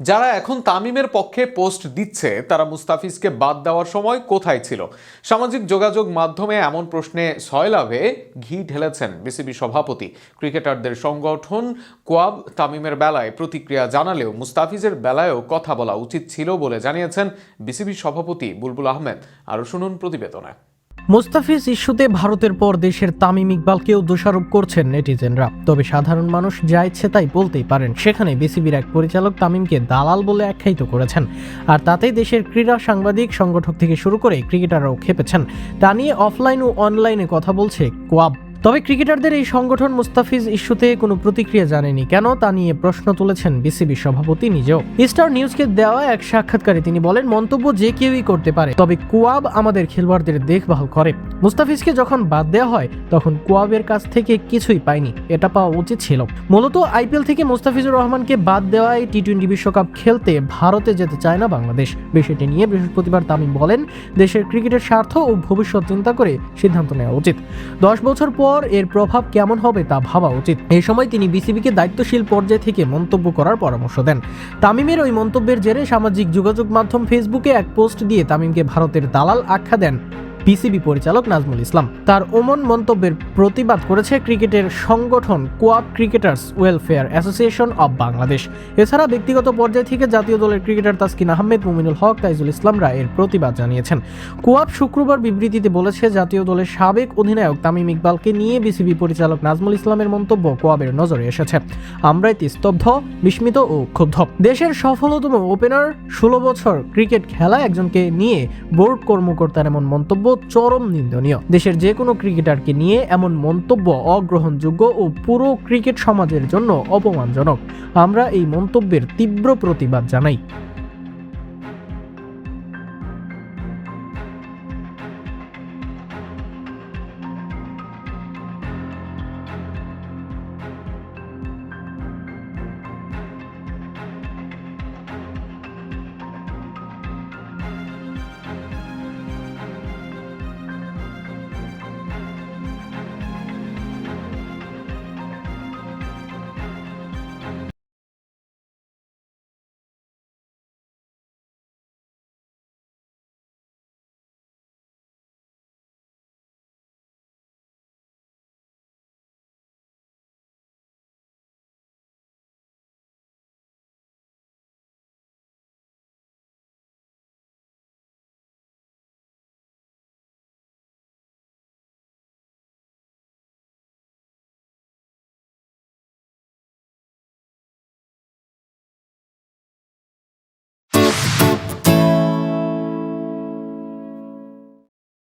যারা এখন তামিমের পক্ষে পোস্ট দিচ্ছে, তারা মুস্তাফিজকে বাদ দেওয়ার সময় কোথায় ছিল? সামাজিক যোগাযোগ মাধ্যমে এমন প্রশ্নে সয়লাভে ঘি ঢেলেছেন বিসিবি সভাপতি। ক্রিকেটারদের সংগঠন কোয়াব তামিমের বেলায় প্রতিক্রিয়া জানালেও মুস্তাফিজের বেলায়ও কথা বলা উচিত ছিল বলে জানিয়েছেন বিসিবি সভাপতি বুলবুল আহমেদ। আরও শুনুন প্রতিবেদনে। মুস্তাফিজ ইস্যুতে ভারতের পর দেশের তামিম ইকবালকেও দোষারোপ করছেন নেটিজেনরা। তবে সাধারণ মানুষ যা ইচ্ছে তাই বলতেই পারেন। সেখানে বিসিবির এক পরিচালক তামিমকে দালাল বলে আখ্যায়িত করেছেন। আর তাতেই দেশের ক্রীড়া সাংবাদিক সংগঠক থেকে শুরু করে ক্রিকেটাররাও খেপেছেন। তা নিয়ে অফলাইন ও অনলাইনে কথা বলছে কোয়াব। তবে ক্রিকেটারদের এই সংগঠন মুস্তাফিজ ইস্যুতে কোনো প্রতিক্রিয়া জানেনি কেন তা নিয়ে প্রশ্ন তুলেছেন বিসিবি সভাপতি নিজেও। স্টার নিউজকে দেওয়া এক সাক্ষাৎকারে তিনি বলেন, মন্তব্য যে কেউই করতে পারে, তবে কুয়াব আমাদের খেলোয়াড়দের দেখভাল করে। মুস্তাফিজকে যখন বাদ দেওয়া হয়, তখন কুয়াবের কাছ থেকে কিছুই পায়নি। এটা পাওয়া উচিত ছিল। মূলত আইপিএল থেকে মুস্তাফিজুর রহমানকে বাদ দেওয়ায় টি টোয়েন্টি বিশ্বকাপ খেলতে ভারতে যেতে চায় না বাংলাদেশ। বিষয়টি নিয়ে বৃহস্পতিবার তামিম বলেন, দেশের ক্রিকেটের স্বার্থ ও ভবিষ্যৎ চিন্তা করে সিদ্ধান্ত নেওয়া উচিত। দশ বছর পর এর প্রভাব কেমন হবে তা ভাবা উচিত। এ সময় তিনি বিসিবিকে দায়িত্বশীল পর্যায় থেকে মন্তব্য করার পরামর্শ দেন। তামিমের ওই মন্তব্যের জেরে সামাজিক যোগাযোগ মাধ্যম ফেসবুকে এক পোস্ট দিয়ে তামিমকে ভারতের দালাল আখ্যা দেন। বিসিবি পরিচালক নাজমুল ইসলাম। তার ওমন মন্তব্যের প্রতিবাদ করেছে ক্রিকেটের সংগঠন COAB cricketers welfare association of Bangladesh. এছাড়া ব্যক্তিগত পর্যায় থেকে জাতীয় দলের ক্রিকেটার তাসকিন আহমেদ, মুমিনুল হক, তাইজুল ইসলামরা এর প্রতিবাদ জানিয়েছেন। কোয়াব শুক্রবার বিবৃতিতে বলেছে, জাতীয় দলের সাবেক অধিনায়ক তামিম ইকবালকে নিয়ে বিসিবি পরিচালক নাজমুল ইসলামের মন্তব্য কোয়াবের নজরে এসেছে। আমরা এতে স্তব্ধ বিস্মিত ও ক্ষুব্ধ। দেশের সফলতম ওপেনার, ষোলো বছর ক্রিকেট খেলা একজনকে নিয়ে বোর্ড কর্মকর্তার এমন মন্তব্য চরম নিন্দনীয়। দেশের যে কোনো ক্রিকেটারকে নিয়ে এমন মন্তব্য অগ্রহণযোগ্য ও পুরো ক্রিকেট সমাজের জন্য অপমানজনক। আমরা এই মন্তব্যের তীব্র প্রতিবাদ জানাই।